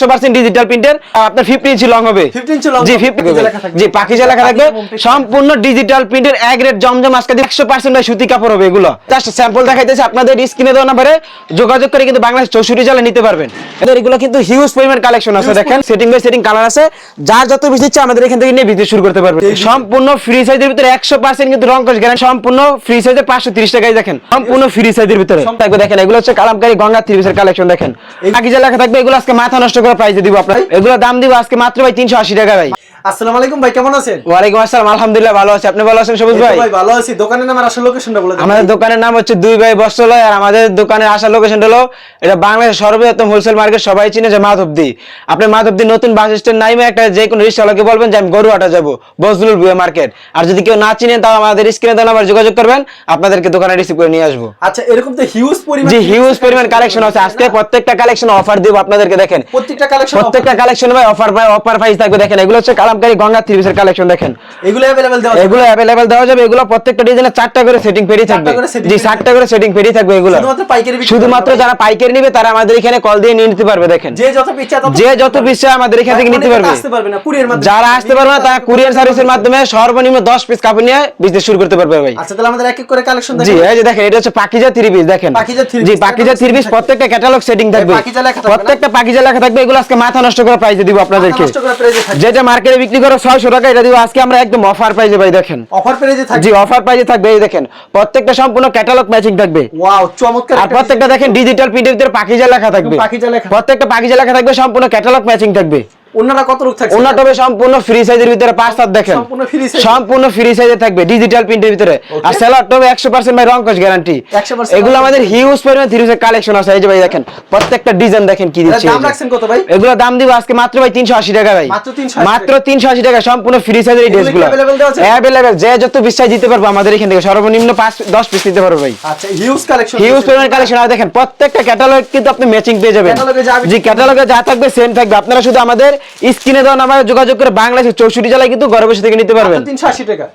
100% digital প্রিন্টের আপনার 50 ইঞ্চি long হবে। 15 ইঞ্চি long জি হবে, 50 পাকিজা লেখা থাকবে। জি পাকিজা লেখা থাকবে। সম্পূর্ণ ডিজিটাল প্রিন্টের এ গ্রেড জমজম আজকে 100% সুতি কাপড় হবে এগুলো। জাস্ট স্যাম্পল দেখাইতেছে আপনাদের স্ক্রিনে দেওয়া নাম্বারে যোগাযোগ করে কিন্তু বাংলাদেশ 64 জেলা নিতে পারবেন। এদের এগুলো কিন্তু হিউজ পরিমাণ কালেকশন আছে দেখেন। সেটিং বাই সেটিং কালার আছে। যার যত বেশি ইচ্ছা আমাদের এখান থেকে নিয়ে বিজনেস শুরু করতে পারবেন। সম্পূর্ণ ফ্রি সাইজের ভিতরে 100% কিন্তু রং গ্যারান্টি সম্পূর্ণ ফ্রি সাইজে 530 টাকায় দেখেন। সম্পূর্ণ ফ্রি সাইজের ভিতরে। দেখেন এগুলো হচ্ছে কালামকারী গঙ্গা থ্রি কালেকশন দেখেন। পাকিজা লেখা থাকবে এগুলো আজকে মাথা নষ্ট করে প্রাইসে দিব আপনার। এগুলো দাম দিব আজকে মাত্র ভাই 380 টাকা ভাই। আসসালামু আলাইকুম ভাই কেমন আছেন? ওয়ালাইকুম আসসালাম আলহামদুলিল্লাহ ভালো আছি। আপনি ভালো আছেন সবুজ ভাই? ভাই ভালো আছি। দোকানের নাম আর আসল লোকেশনটা বলে আমাদের দোকানের নাম হচ্ছে দুই ভাই বস্ত্রালয় আর আমাদের দোকানের আসার লোকেশন হলো এটা বাংলাদেশের সর্ববৃহত্তম হোলসেল মার্কেট সবাই চিনে যে মাধবদি। আপনি মাধবদি নতুন বাস স্ট্যান্ড নাইমে একটা যে কোনো রিক্সাওয়ালাকে বলবেন যে আমি গরুহাটা যাব বজলুল মার্কেট আর যদি কেউ না চিনেন তাও আমাদের স্ক্রিনে দেওয়া নাম্বার যোগাযোগ করবেন আপনাদেরকে দোকানে রিসিভ করে নিয়ে আসব। আচ্ছা এরকম তো হিউজ পরিমাণ জি হিউজ পরিমাণ কালেকশন আছে। আজকে প্রত্যেকটা কালেকশন অফার দিব আপনাদেরকে দেখেন। প্রত্যেকটা কালেকশন প্রত্যেকটা কালেকশন ভাই অফার ভাই অফার প্রাইস থাকবে দেখেন এগুলো হচ্ছে কালামকারী গঙ্গা থ্রি পিসের কালেকশন দেখেন এগুলো अवेलेबल দেওয়া এগুলো অ্যাভেলেবেল দেওয়া যাবে এগুলো প্রত্যেকটা ডিজাইনে চারটা করে সেটিং পেরি থাকবে করে setting জি পেরি চারটা করে সেটিং পেরি থাকবে এগুলো শুধুমাত্র পাইকারি বিক্রি শুধুমাত্র করবেন। যারা পাইকারি নিবে তারা আমাদের এখানে কল দিয়ে নিয়ে নিতে পারবে দেখেন যে যত ইচ্ছা তত যে যত বিশ্বাস আমাদের এখান থেকে নিতে অনেকে তো পারবে আসতে পারবে না কুরিয়ার মাধ্যমে যারা আসতে পারবে না তারা কুরিয়ার সার্ভিসের মাধ্যমে সর্বনিম্ন 10 পিস কাপড় নিয়ে বিজনেস শুরু করতে পারবে ভাই আচ্ছা তাহলে আমাদের এক এক করে কালেকশন জি দেখেন এই যে দেখেন এটা হচ্ছে পাকিজা থ্রি পিস দেখেন পাকিজা three জি piece, Pakiza catalog three piece setting প্রত্যেকটা ক্যাটালগ সেটিং থাকবে পাকিজা লেখা থাকবে না? প্রত্যেকটা পাকিজা লেখা থাকবে এগুলো আজকে মাথা নষ্ট করে প্রাইজে দিব আপনাদেরকে। থাকবে। যেটা মার্কেটে বিক্রি করো 600 টাকা এটা দিব আজকে আমরা একদম অফার প্রাইজে ভাই দেখেন। অফার প্রাইজে থাকবে? জি অফার প্রাইজে থাকবে এই দেখেন। প্রত্যেকটা সম্পূর্ণ ক্যাটালগ ম্যাচিং থাকবে। ওয়াও চমৎকার আর প্রত্যেকটা দেখেন ডিজিটাল প্রিন্টের ভিতরে পাকিজা লেখা থাকবে। পাকিজা লেখা। প্রত্যেকটা পাকিজা লেখা থাকবে সম্পূর্ণ ক্যাটালগ ম্যাচিং থাকবে। অন্যরা কত রূপ থাকছে ওনাটা হবে সম্পূর্ণ ফ্রি সাইজের ভিতরে পাঁচ হাত দেখেন সম্পূর্ণ free size। সম্পূর্ণ ফ্রি সাইজে থাকবে ডিজিটাল প্রিন্টের ভিতরে আর সেলারটা হবে 100% ভাই রং কস গ্যারান্টি 100% এগুলো রং আমাদের কস হিউজ পরিমাণ থ্রি কালেকশন আছে এই যে ভাই দেখেন প্রত্যেকটা ডিজাইন দেখেন কি দিচ্ছে দাম এই যে। রাখছেন কত ভাই এগুলো দাম দিব আজকে মাত্র ভাই 380 টাকা ভাই মাত্র 380 মাত্র 380 টাকা সম্পূর্ণ ফ্রি সাইজের এই এগুলো কি ড্রেসগুলো available দেওয়া আছে? अवेलेबल যে যত বিশ্বাস দিতে পারবো আমাদের এখান থেকে সর্বনিম্ন 5 10 পিস দিতে পারবো ভাই আচ্ছা হিউজ কালেকশন হিউজ পরিমাণ কালেকশন আর দেখেন প্রত্যেকটা ক্যাটালগ কিন্তু আপনি ম্যাচিং পেয়ে যাবেন Catalog এ যা হবে- জি ক্যাটালগে যা থাকবে সেম থাকবে আপনারা শুধু আমাদের স্ক্রিনে দেওয়া নাম্বারে যোগাযোগ করে বাংলাদেশের চৌষট্টি জেলায় কিন্তু ঘরে বসে থেকে নিতে পারবেন। তিনশো আশি টাকা।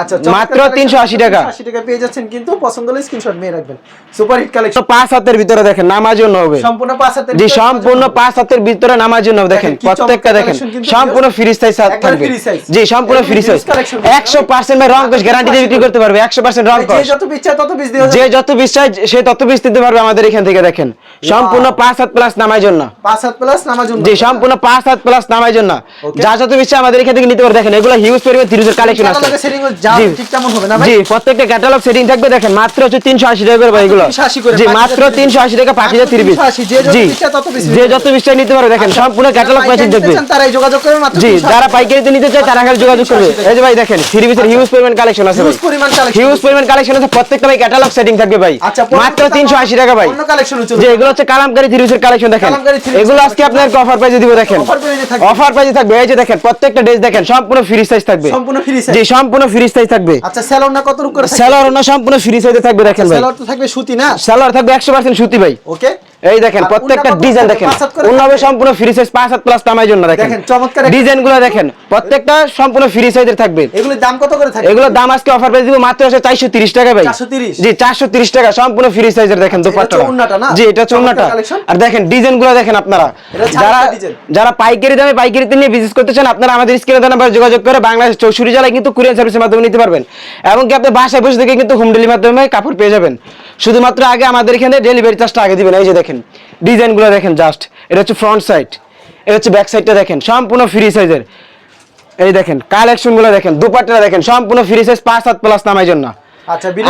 আচ্ছা মাত্র 380 টাকা। আশি টাকা পেয়ে যাচ্ছেন কিন্তু পছন্দ হলে স্ক্রিনশট নিয়ে রাখবেন। সুপার হিট কালেকশন পাঁচ হাতের ভিতরে দেখেন জন্য হবে। সম্পূর্ণ পাঁচ হাতের জি সম্পূর্ণ পাঁচ হাতের ভিতরে জন্য দেখেন প্রত্যেকটা দেখেন সম্পূর্ণ ফ্রি সাইজ থাকবে। জি সম্পূর্ণ ফ্রি সাইজ huge collection। একশো পার্সেন্ট ভাই রং কোষ গ্যারান্টি দিয়ে বিক্রি করতে পারবে। একশো পার্সেন্ট রং যে কোষ যত তত পিস যে যত সে তত পিস দিতে পারবে আমাদের এখান থেকে দেখেন। সম্পূর্ণ পাঁচ হাত প্লাস নামার জন্য। পাঁচ হাত প্লাস নামার জন্য। জি সম্পূর্ণ পাঁচ হাত প্লাস নামার জন্য। যা যত বিশ্বাস আমাদের এখান থেকে নিতে পারবে। দেখেন এগুলো হিউজ পরিমাণ তিরিশের কালেকশন আছে। Catalog এ setting ও যা ঠিক তেমন হবে না ভাই? জি প্রত্যেকটা ক্যাটালগ সেটিং থাকবে দেখেন মাত্র হচ্ছে তিনশো আশি টাকা করে ভাই এগুলো। 380 করে, জি মাত্র হাজার তিনশো আশি টাকা পাঁচ হাজার মাত্র তিরিশ। 380, যে যত জি বিশ্বাস তত পিস যে যত বিশ্বাস নিতে পারবে দেখেন সম্পূর্ণ ক্যাটালগ ম্যাচিং থাকবে তারাই যোগাযোগ করে মাত্র জি যারা পাইকারিতে নিতে চায় তারা খালি যোগাযোগ করবে। এই যে ভাই দেখেন থ্রি পিসের হিউজ পরিমাণ কালেকশন আছে ভাই। পরিমাণ collection হিউজ পরিমাণ কালেকশন আছে প্রত্যেকটা ভাই ক্যাটালগ সেটিং থাকবে ভাই। আচ্ছা মাত্র তিনশো আশি টাকা ভাই। অন্য কালেকশন যে এগুলো হচ্ছে কালামকারী থ্রি পিসের কালেকশন দেখেন। কালামকারী three piece এগুলো আজকে আপনার অফার দিব দেখেন। অফার প্রাইসে থাকবে। এই যে দেখেন প্রত্যেকটা ড্রেস দেখেন সম্পূর্ণ ফ্রি সাইজ থাকবে। সম্পূর্ণ free size। জি সম্পূর্ণ ফ্রি সাইজ থাকবে। আচ্ছা কত রকম সম্পূর্ণ ফ্রি সাইজে থাকবে দেখেন ভাই। সেলর তো থাকবে সুতি না? থাকবে একশো পার্সেন্ট সুতি ভাই। ওকে। এই দেখেন প্রত্যেকটা ডিজাইন দেখেন। থাকবে? সম্পূর্ণ ফ্রি সাইজ পাঁচ হাত প্লাস নামার জন্য দেখেন। দেখেন, চমৎকার একটা- ডিজাইনগুলো দেখেন প্রত্যেকটা সম্পূর্ণ ফ্রি সাইজের থাকবে। এগুলোর দাম কত করে থাকে এগুলোর দাম আজকে অফার প্রাইস দিব মাত্র চারশো তিরিশ টাকা ভাই। 430 জি চারশো তিরিশ টাকা সম্পূর্ণ ফ্রি সাইজের দেখেন দুপাট্টা ওড়নাটা না? জি এটা collection। আর দেখেন ডিজাইনগুলো দেখেন আপনারা। যারা যারা পাইকারি দামে পাইকারিতে নিয়ে বিজনেস করতে চান আপনারা আমাদের স্ক্রিনে দেওয়া নাম্বার যোগাযোগ করে বাংলাদেশ চৌষট্টি জেলায় কিন্তু কুরিয়ার সার্ভিসের মাধ্যমে নিতে পারবেন। এবং কি আপনি বাসায় বসে থেকে কিন্তু হোম ডেলিভারির মাধ্যমে কাপড় পেয়ে যাবেন। শুধুমাত্র আগে আমাদের এখানে ডেলিভারি চার্জটা আগে দিবেন, এই যে দেখেন, ডিজাইনগুলো দেখেন জাস্ট এটা হচ্ছে ফ্রন্ট সাইড এটা হচ্ছে ব্যাক সাইডটা দেখেন, সম্পূর্ণ ফ্রি সাইজের এই দেখেন কালেকশনগুলো দেখেন, দুপাটটা দেখেন, সম্পূর্ণ ফ্রি সাইজ পাঁচ, সাত প্লাস নামাই জন্য।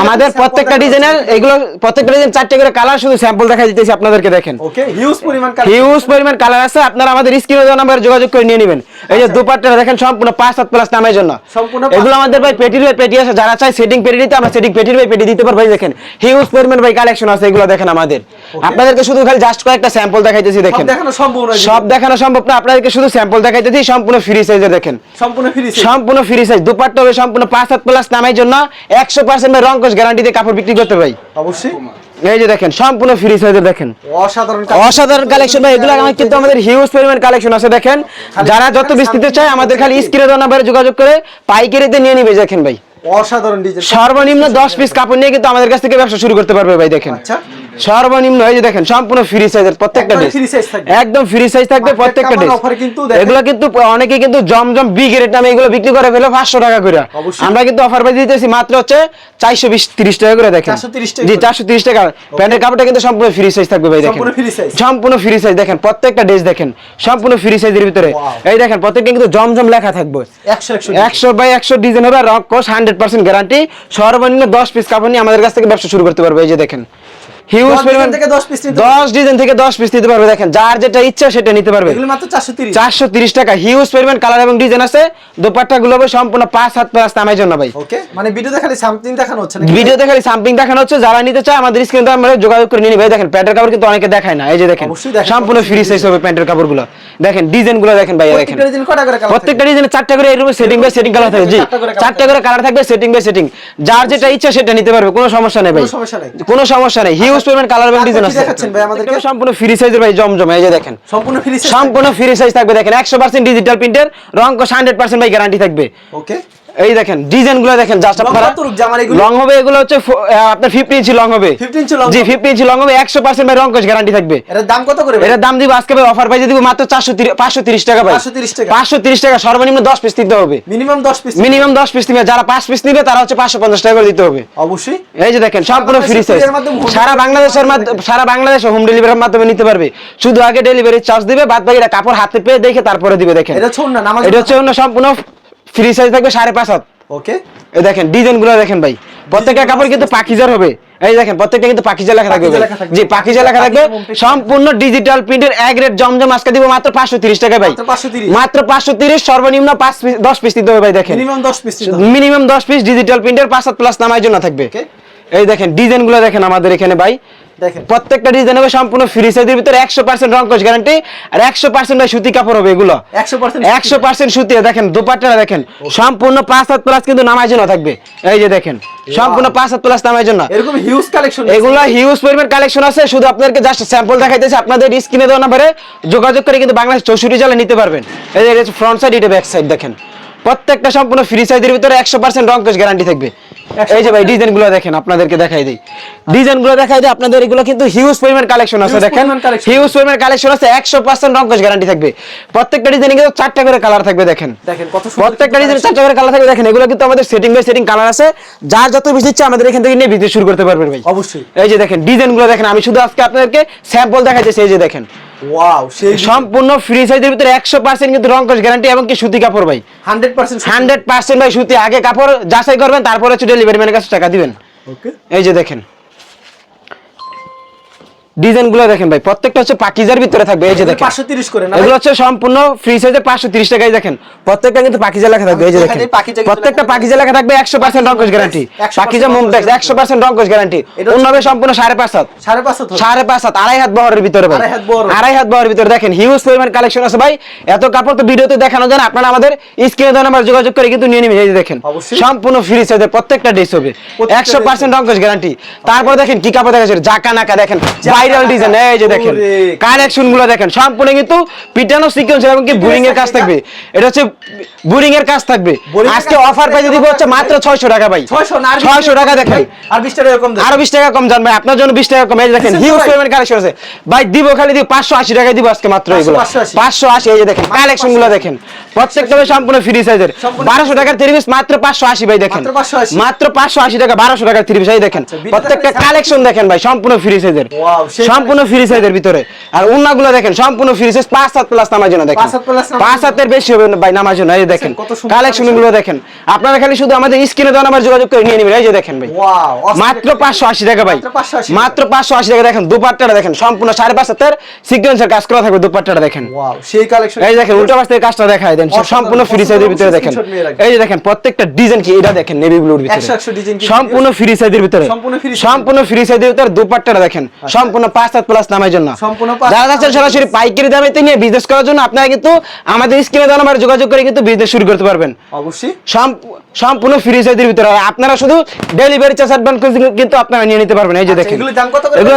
আমাদের প্রত্যেকটা ডিজাইনের এগুলো প্রত্যেকটা ডিজাইন চারটে করে কালার শুধু স্যাম্পল দেখা দিতেছি আপনাদেরকে দেখেন। ওকে হিউজ পরিমাণ। হিউজ পরিমাণ কালার আছে আপনারা আমাদের স্ক্রিনে দেওয়া নাম্বারে যোগাযোগ করে নিয়ে নেবেন। এই যে দুপাট্টা দেখেন সম্পূর্ণ পাঁচ হাত প্লাস নামের জন্য। আচ্ছা। সম্পূর্ণ এগুলো আমাদের ভাই পেটির ভাই পেটি আছে যারা চাই সেটিং পেটি দিতে আমরা সেটিং পেটির ভাই পেটি দিতে পারব। দেখেন হিউজ পরিমাণ ভাই কালেকশন আছে এগুলো দেখেন আমাদের। আপনাদেরকে শুধু খালি জাস্ট কয়েকটা স্যাম্পল দেখাইতেছি দেখেন। সব দেখানো সম্ভব না আপনাদেরকে শুধু স্যাম্পল দেখাইতেছি সম্পূর্ণ ফ্রি সাইজে দেখেন। সম্পূর্ণ ফ্রি সম্পূর্ণ ফ্রি সাইজ দুপাট্টা হবে সম্পূর্ণ পাঁচ হাত প্লাস নামের জন্য একশো পার্সেন্ট ভাই রংকশ কাপড় বিক্রি করতে ভাই। অবশ্যই। এই যে দেখেন সম্পূর্ণ ফ্রি সাইজের দেখেন। অসাধারণ অসাধারণ কালেকশন ভাই এগুলো কিন্তু আমাদের হিউজ পরিমাণ কালেকশন আছে দেখেন। যারা যত বিস্তৃত চায় আমাদের খালি স্ক্রিনে দেওয়া নাম্বারে যোগাযোগ করে পাইকারিতে নিয়ে নিবে দেখেন ভাই। অসাধারণ ডিজাইন সর্বনিম্ন দশ পিস কাপড় নিয়ে কিন্তু আমাদের কাছ থেকে ব্যবসা শুরু করতে পারবে ভাই দেখেন। আচ্ছা। সর্বনিম্ন এই যে দেখেন সম্পূর্ণ ফ্রি সাইজের প্রত্যেকটা ড্রেস। একদম ফ্রি সাইজ থাকবে প্রত্যেকটা ড্রেস কিন্তু দেখেন। এগুলো কিন্তু অনেকে কিন্তু জমজম বিগ রেট নামে এগুলো বিক্রি করে ফেলে পাঁচশো টাকা করে। আমরা কিন্তু অফার প্রাইস দিতেছি মাত্র হচ্ছে চারশো বিশ তিরিশ টাকা করে দেখেন। 430 টাকা জি করে। চারশো তিরিশ টাকা। প্যান্টের কাপড়টা কিন্তু সম্পূর্ণ ফ্রি সাইজ থাকবে ভাই দেখেন। সম্পূর্ণ free size। সম্পূর্ণ ফ্রি সাইজ দেখেন প্রত্যেকটা ড্রেস দেখেন। সম্পূর্ণ ফ্রি সাইজের ভিতরে। এই দেখেন প্রত্যেকটা কিন্তু জমজম লেখা থাকবে। একশো একশো একশো বাই একশো ডিজাইন হবে রক কোস হান্ড্রেড পার্সেন্ট গ্যারান্টি সর্বনিম্ন দশ পিস কাপড় নিয়ে আমাদের কাছ থেকে ব্যবসা শুরু করতে পারবে এই যে দেখেন। হিউজ পরিমাণ ডিজাইন থেকে দশ piece নিতে দশ ডিজাইন থেকে দশ পিস নিতে পারবে। দেখেন যার যেটা ইচ্ছা সেটা নিতে পারবে। এগুলো মাত্র চারশো তিরিশ। চারশো তিরিশ টাকা। হিউজ পরিমাণ কালার এবং ডিজাইন আছে। দোপাট্টা গুলো সম্পূর্ণ পাঁচ হাত প্লাস নামের জন্য ভাই। ওকে মানে সামথিং দেখানো হচ্ছে ভিডিওতে খালি দেখানো হচ্ছে। যারা নিতে চায় আমাদের স্ক্রিনে আমরা যোগাযোগ করে নিয়ে এই দেখেন প্যান্টের কাপড় কিন্তু অনেকে দেখায় না। এই যে দেখেন সম্পূর্ণ ফ্রি সাইজ হবে প্যান্টের কাপড়গুলো। দেখেন দেখেন ভাইয়া দেখেন। প্রত্যেকটা ডিজাইন চারটা করে এরকম সেটিং বাই সেটিং কালার থাকে জি চারটা করে কালার থাকবে সেটিং বাই সেটিং যার যেটা ইচ্ছা সেটা নিতে পারবে কোনো সমস্যা নেই ভাই। কোনো সমস্যা নেই। কোনো সমস্যা নেই। হিউজ পরিমাণ কালার এবং ডিজাইন আছে। দেখাচ্ছেন ভাই আমাদেরকে? সম্পূর্ণ ফ্রি সাইজের ভাই জমজম এই যে দেখেন। সম্পূর্ণ ফ্রি সম্পূর্ণ ফ্রি সাইজ থাকবে দেখেন। একশো পার্সেন্ট ডিজিটাল প্রিন্টের রং কোশ হান্ড্রেড পার্সেন্ট ভাই গ্যারান্টি থাকবে। ওকে এই দেখেন ডিজাইনগুলো দেখেন জাস্ট আপনারা? লং হবে এগুলো হচ্ছে আপনার ফিফটি ইঞ্চি লং হবে। 50 ইঞ্চি long জি হবে। ফিফটি ইঞ্চি লং হবে একশো পার্সেন্ট ভাই রং কোশ গ্যারান্টি থাকবে। এটার দাম কত করে? এটার দাম দিব আজকে ভাই অফার প্রাইসে দিব মাত্র চারশো পাঁচশো তিরিশ টাকা ভাই। 530 টাকা। পাঁচশো তিরিশ টাকা সর্বনিম্ন দশ পিস দিতে হবে। মিনিমাম দশ পিস মিনিমাম দশ পিস নিবে যারা পাঁচ পিস নিবে তারা হচ্ছে পাঁচশো পঞ্চাশ টাকা করে দিতে হবে। অবশ্যই। এই যে দেখেন সম্পূর্ণ ফ্রি সাইজ সারা বাংলাদেশের মাধ্যমে সারা বাংলাদেশে হোম ডেলিভারির মাধ্যমে নিতে পারবে। শুধু আগে ডেলিভারি চার্জ দিবে বাদ বাকিটা কাপড় হাতে পেয়ে দেখে তারপরে দিবে দেখেন। এটা ওড়না, নামাজ এটা হচ্ছে অন্য সম্পূর্ণ ফ্রি সাইজ থাকবে সাড়ে পাঁচ হাত। ওকে এই দেখেন দেখেন ভাই। প্রত্যেকটা কাপড় কিন্তু পাকিজার হবে। এই দেখেন প্রত্যেকটা কিন্তু পাকিজা লেখা থাকবে পাকিজা ভাই। লেখা থাকবে। সম্পূর্ণ ডিজিটাল প্রিন্টের এক রেট জমজম আজকে দিব মাত্র পাঁচশো তিরিশ টাকা ভাই। মাত্র 530 পাঁচশো তিরিশ সর্বনিম্ন পাঁচ পিস দশ পিস দিতে হবে ভাই দেখেন। মিনিমাম দশ পিস মিনিমাম দশ পিস ডিজিটাল প্রিন্টের পাঁচ হাত প্লাস নামার জন্য থাকবে। এই দেখেন ডিজাইনগুলো দেখেন আমাদের এখানে ভাই। দেখেন। প্রত্যেকটা ডিজাইন হবে সম্পূর্ণ ফ্রি সাইজের ভিতরে রং গ্যারান্টি আর ভাই সুতি কাপড় হবে এগুলো। একশো পার্সেন্ট একশো পার্সেন্ট সুতি দেখেন দুপাট্টাটা দেখেন সম্পূর্ণ হাত প্লাস কিন্তু জন্য থাকবে। এই যে দেখেন সম্পূর্ণ হাত প্লাস জন্য। এরকম হিউজ কালেকশন এগুলা হিউজ পরিমাণ কালেকশন আছে শুধু আপনাদেরকে জাস্ট স্যাম্পল দেখাইতেছে আপনাদের স্ক্রিনে দেওয়া নাম্বারে যোগাযোগ করে কিন্তু বাংলাদেশ চৌষট্টি জেলা নিতে পারবেন। এই যে ফ্রন্ট সাইড এটা ব্যাক সাইড দেখেন। প্রত্যেকটা সম্পূর্ণ ফ্রি সাইজের ভিতরে একশো পার্সেন্ট রং গ্যারান্টি থাকবে। এই যে ভাই ডিজাইনগুলো দেখেন আপনাদেরকে দেখাই দিই। ডিজাইনগুলো দেখাই দিই আপনাদের এগুলো কিন্তু হিউজ পরিমাণ কালেকশন আছে দেখেন? হিউজ পরিমাণ কালেকশন আছে একশো পার্সেন্ট রং গ্যারান্টি থাকবে। প্রত্যেকটা ডিজাইনে কিন্তু চারটা করে কালার থাকবে দেখেন। প্রত্যেকটা ডিজাইনে চারটা করে কালার থাকবে দেখেন এগুলো কিন্তু আমাদের সেটিং বাই সেটিং কালার আছে। যার যত বেশি ইচ্ছা আমাদের এখান থেকে নিয়ে বিজনেস শুরু করতে পারবেন ভাই। অবশ্যই। এই যে দেখেন ডিজাইনগুলো দেখেন আমি শুধু আজকে আপনাদেরকে স্যাম্পল দেখাইতেছি এই যে দেখেন। ওয়াও সেই সম্পূর্ণ ফ্রি সাইজের ভিতরে একশো পার্সেন্ট কিন্তু রং গ্যারান্টি এবং কি সুতি কাপড় ভাই। হান্ড্রেড পার্সেন্ট হান্ড্রেড পার্সেন্ট ভাই সুতি। আগে কাপড় যাচাই করবেন তারপরে হচ্ছে ডেলিভারি ম্যানের কাছে টাকা দিবেন। ওকে এই যে দেখেন। ডিজাইনগুলো দেখেন ভাই প্রত্যেকটা হচ্ছে পাকিজার ভিতরে থাকবে এই যে দেখেন। পাঁচশো তিরিশ করে না এগুলো হচ্ছে সম্পূর্ণ ফ্রি সাইজে পাঁচশো তিরিশ টাকায় দেখেন। প্রত্যেকটা কিন্তু পাকিজা লেখা থাকবে এই যে দেখেন। প্রত্যেকটা পাকিজা লেখা থাকবে একশো পার্সেন্ট রঙ্কশ গ্যারান্টি পাকিজা guarantee। একশো পার্সেন্ট রঙ্কশ গ্যারান্টি অন্যভাবে সম্পূর্ণ সাড়ে পাঁচ হাত। সাড়ে পাঁচশো ধরে। সাড়ে পাঁচ হাত আড়াই হাত বহরের ভিতরে ভাই। আড়াই হাত বহরের ভিতরে দেখেন হিউজ পরিমাণ কালেকশন আছে ভাই। এত কাপড় তো ভিডিওতে দেখানো যায় না আপনারা আমাদের স্ক্রিনে দেওয়া নাম্বার যোগাযোগ করে কিন্তু নিয়ে নেবেন। এই যে দেখেন সম্পূর্ণ ফ্রি সাইজের প্রত্যেকটা ড্রেস হবে। প্রত্যেকটা একশো dress পার্সেন্ট গ্যারান্টি তারপর দেখেন কি কাপড় দেখা যাচ্ছে জাকা নাকা দেখেন ভাইরাল। ডিজাইন এই যে দেখেন ওরে। কালেকশনগুলো দেখেন সম্পূর্ণ কিন্তু পিটানো সিকোয়েন্স এবং কি বুরিং এর কাজ থাকবে। এটা হচ্ছে বুরিং এর কাজ থাকবে। আজকে অফার প্রাইস দিব হচ্ছে মাত্র price। 600 টাকা ভাই। 600 না, 600 টাকা দেখেন আর বিশ টাকা এরকম দেন। আরও 20 টাকা কম জান ভাই আপনার জন্য 20 টাকা কম। এই দেখেন হিউজ? পরিমাণ কালেকশন আছে। ভাই দিব খালি দিব 580 টাকা দিব আজকে মাত্র 500, এগুলো 580 580 এই যে দেখেন কালেকশনগুলো দেখেন। প্রত্যেকটা সম্পূর্ণ ফ্রি সাইজের সম্পূর্ণ 1200 টাকার 3 পিস মাত্র 580 ভাই দেখেন। মাত্র 580 মাত্র 580 টাকা 1200 টাকার 3 পিস এই দেখেন। আচ্ছা, প্রত্যেকটা কালেকশন দেখেন ভাই সম্পূর্ণ ফ্রি সাইজের সম্পূর্ণ ফ্রি সাইজের ভিতরে। আর উন্নাগুলো দেখেন সম্পূর্ণ ফ্রি সাইজ 5 7 প্লাস নামার জন্য দেখেন। পাঁচ হাত plus নামার 5 হাতের বেশি হবে না ভাই নামার জন্য এই দেখেন। কত কালেকশনগুলো দেখেন। আপনারা খালি শুধু আমাদের স্ক্রিনে দেওয়া নাম্বার যোগাযোগ করে নিয়ে নেবেন এই যে দেখেন ভাই। ওয়াও মাত্র পাঁচশো আশি টাকা ভাই। মাত্র 580 পাঁচশো আশি টাকা দেখেন দুপাট্টাটা দেখেন সম্পূর্ণ সাড়ে পাঁচ হাতের সিকোয়েন্সের কাজ করা থাকবে দুপাট্টাটা দেখেন। ওয়াও সেই কালেকশন এই দেখেন উল্টা পাশ থেকে কাজটা দেখায় দেন সম্পূর্ণ ফ্রি সাইজের ভিতরে দেখেন। এই যে দেখেন প্রত্যেকটা ডিজাইন কি? এটা দেখেন নেভি ব্লুর ভিতরে। 100 100 ডিজাইন কি? সম্পূর্ণ ফ্রি সাইজের ভিতরে। সম্পূর্ণ ফ্রি সাইজের ভিতরে দুপাট্টাটা দেখেন। সম্পূর্ণ পাঁচ সাত প্লাস নামের জন্য। যারা যাচ্ছেন সরাসরি পাইকারি দামে নিয়ে বিজনেস করার জন্য আপনারা কিন্তু আমাদের স্ক্রিনে দেওয়া নাম্বার যোগাযোগ করে কিন্তু বিজনেস শুরু করতে পারবেন। অবশ্যই। সম্পূর্ণ ফ্রি সাইজের ভিতরে আপনারা শুধু ডেলিভারি চার্জ অ্যাডভান্স করে কিন্তু আপনারা নিয়ে নিতে পারবেন। এই যে দেখেন। এগুলো দাম কত করে? এগুলো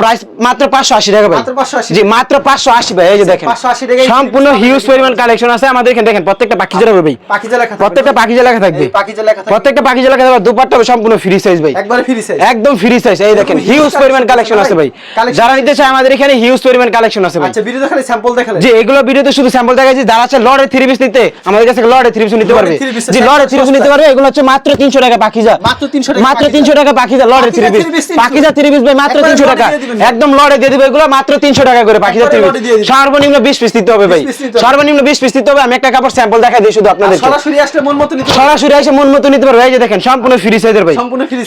প্রাইস মাত্র 580 টাকা ভাই। মাত্র 580 জি মাত্র 580 ভাই। এই যে দেখেন। 580 টাকা সম্পূর্ণ হিউজ পরিমাণ কালেকশন আছে। আমাদের এখানে দেখেন প্রত্যেকটা পাখি লাগবে ভাই। পাখিজা লেখা প্রত্যেকটা পাখি লেখা থাকবে। পাখি লেখা থাকবে। প্রত্যেকটা পাখি লেখা থাকবে। দুপাট্টা সম্পূর্ণ ফ্রি সাইজ ভাই। একবার ফ্রি সাইজ একদম ফ্রি সাইজ এই দেখেন হিউজ পরিমাণ কালেকশন আছে ভাই। যারা নিতে চায় আমাদের এখানে হিউজ পরিমাণ কালেকশন আছে ভাই। আচ্ছা ভিডিওতে খালি স্যাম্পল দেখালে। জি এগুলো ভিডিওতে শুধু স্যাম্পল দেখাচ্ছি যারা আছে লড়ে থ্রি পিস নিতে আমাদের কাছে লড়ে থ্রি পিস নিতে পারবে। জি লড়ে থ্রি মাছ নিতে পারবে? এগুলো হচ্ছে মাত্র 300 টাকা পাখিজা। মাত্র 300 টাকা পাখিজা। লড়ে 3 পিস। পাকিজা 3 পিস ভাই মাত্র 300 টাকা। একদম লড়ে দিয়ে দিবে এগুলো মাত্র 300 টাকা করে পাখিজা 3 পিস। সর্বনিম্ন 20 পিস দিতে হবে ভাই। সর্বনিম্ন 20 পিস দিতে হবে। আমি একটা কাপড় স্যাম্পল দেখাই দিই শুধু আপনাদের সরাসরি আসলে মন মতো নিতে এসে মন মতো নিতে পারবে। এই যে দেখেন সম্পূর্ণ ফ্রি সাইজের ভাই।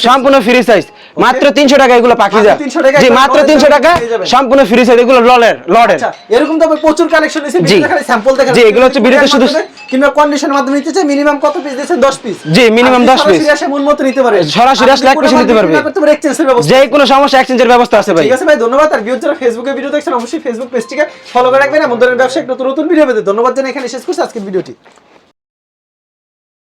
সম্পূর্ণ ফ্রি সাইজ মাত্র 300 টাকা এগুলো পাখিজা। জি মাত্র 300 টাকা। সম্পূর্ণ ফ্রি সাইজ এগুলো লড়ের লড়ের। আচ্ছা, এরকম তো প্রচুর কালেকশন এসে ভিডিও দেখালে স্যাম্পল দেখালে জি এগুলো হচ্ছে ভিডিওতে শুধু কিংবা কন্ডিশনের মাধ্যমে নিতে চাই মিনিমাম কত পিস দিয়েছে? 10 পিস জি, minimum 10 piece। সরাসরি আসে মন মতো নিতে পারবেন। সরাসরি আসলে এক piece নিতে পারবে। তোমার এক্সচেঞ্জের ব্যবস্থা। যে কোনো সমস্যা এক্সচেঞ্জের ব্যবস্থা আছে ভাই। ঠিক আছে ভাই ধন্যবাদ। আর ভিউজ যারা ফেসবুকে ভিডিও দেখছেন অবশ্যই ফেসবুক পেজটিকে ফলো করে রাখবেন। এমন ধরনের ব্যবসা নতুন নতুন ভিডিও পেতে ধন্যবাদ জানাই এখানে শেষ করছি আজকের ভিডিওটি।